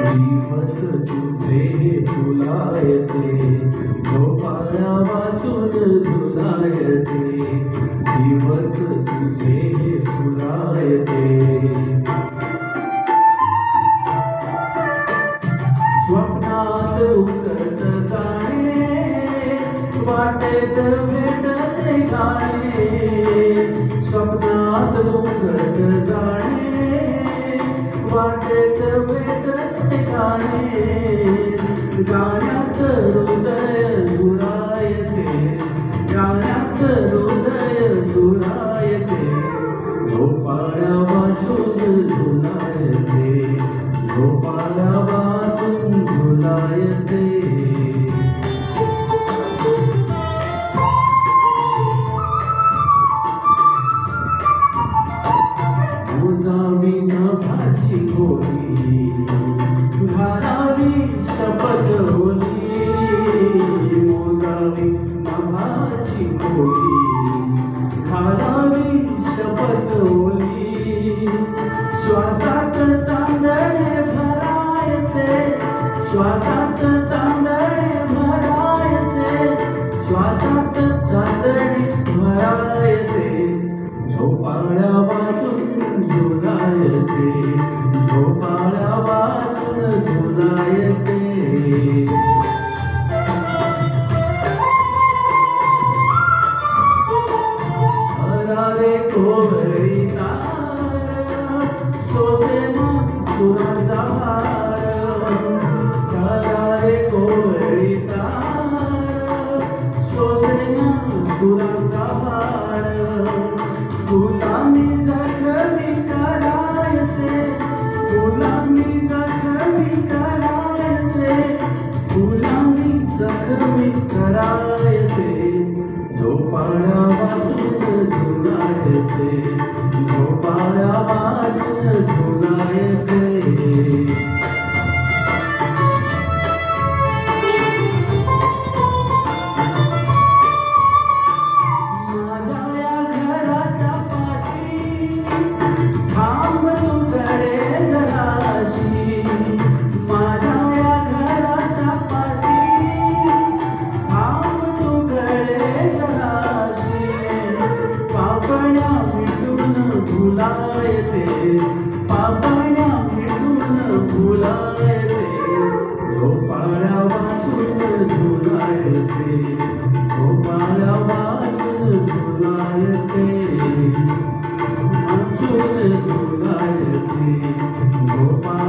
दिवस तुझे फुलायचे झोपाळ्या वाचून झुलायचे. दिवस तुझे फुलायचे. स्वप्नात उतरत जाणे वाटेत भेटत गाणे. स्वप्नात उतरत जाणे भेटत गाणे गाण्यात हृदय झुरायचे गाण्यात हृदय झुरायचे झोपाळ्या वाचून झुलायचे झोपाळ्या वाचून झुलायचे भाजी होली घालावी शपथ होली श्वासात चांदणे भरायचे श्वासात चांदणे भरायचे श्वासात चांदणे भरायचे. झोपाळ्या वाचून झुलायचे झोपाळ्या वाचून झुलायचे. हरारे कोवळी तार सोसेन सुरांचा भार. हरारे कोवळी तार सोसेन सुरांचा भार. गुलामी जखमी करायचे गुलामी जखमी करायचे गुलामी जखमी करायचे. झोपाळ्या वाचून झुलायचे. झुलायचे भुलायचे पापण्या मिटून भुलायचे झोपाळ्या वाचून झुलायचे झोपाळ्या वाचून झुलायचे वाचून झुलायचे झोपाळ्या